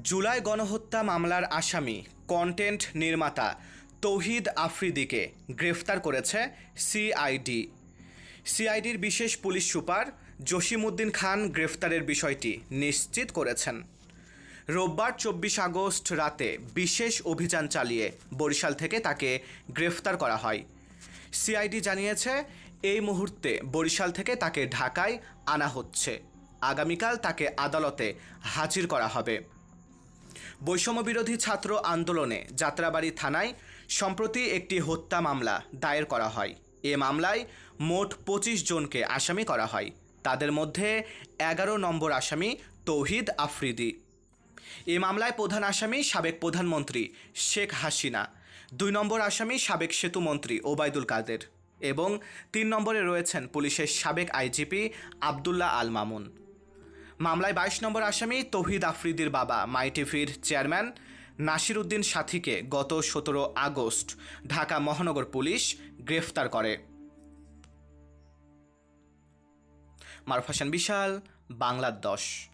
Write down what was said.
জুলাই গণহত্যা মামলার আসামি কন্টেন্ট নির্মাতা তৌহিদ আফ্রিদিকে গ্রেফতার করেছে সিআইডি সিআইডির বিশেষ পুলিশ সুপার জসিমউদ্দিন খান গ্রেফতারের বিষয়টি নিশ্চিত করেছেন। রোববার চব্বিশ আগস্ট রাতে বিশেষ অভিযান চালিয়ে বরিশাল থেকে তাকে গ্রেফতার করা হয়। সিআইডি জানিয়েছে, এই মুহূর্তে বরিশাল থেকে তাকে ঢাকায় আনা হচ্ছে। আগামীকাল তাকে আদালতে হাজির করা হবে। বৈষম্য বিরোধী ছাত্র আন্দোলনে যাত্রাবাড়ি থানায় সম্প্রতি একটি হত্যা মামলা দায়ের করা হয়। এ মামলায় মোট পঁচিশ জনকে আসামি করা হয়। তাদের মধ্যে এগারো নম্বর আসামি তৌহিদ আফ্রিদি। এ মামলায় প্রধান আসামি সাবেক প্রধানমন্ত্রী শেখ হাসিনা, দুই নম্বর আসামি সাবেক সেতুমন্ত্রী ওবায়দুল কাদের এবং তিন নম্বরে রয়েছেন পুলিশের সাবেক আইজিপি আবদুল্লাহ আল মামুন। মামলায় বাইশ নম্বর আসামি তৌহিদ আফ্রিদির বাবা মাইটিফির চেয়ারম্যান নাসির উদ্দিন সাথীকে গত সতেরো আগস্ট ঢাকা মহানগর পুলিশ গ্রেফতার করে। মারফাসান বিশাল, বাংলার দশ।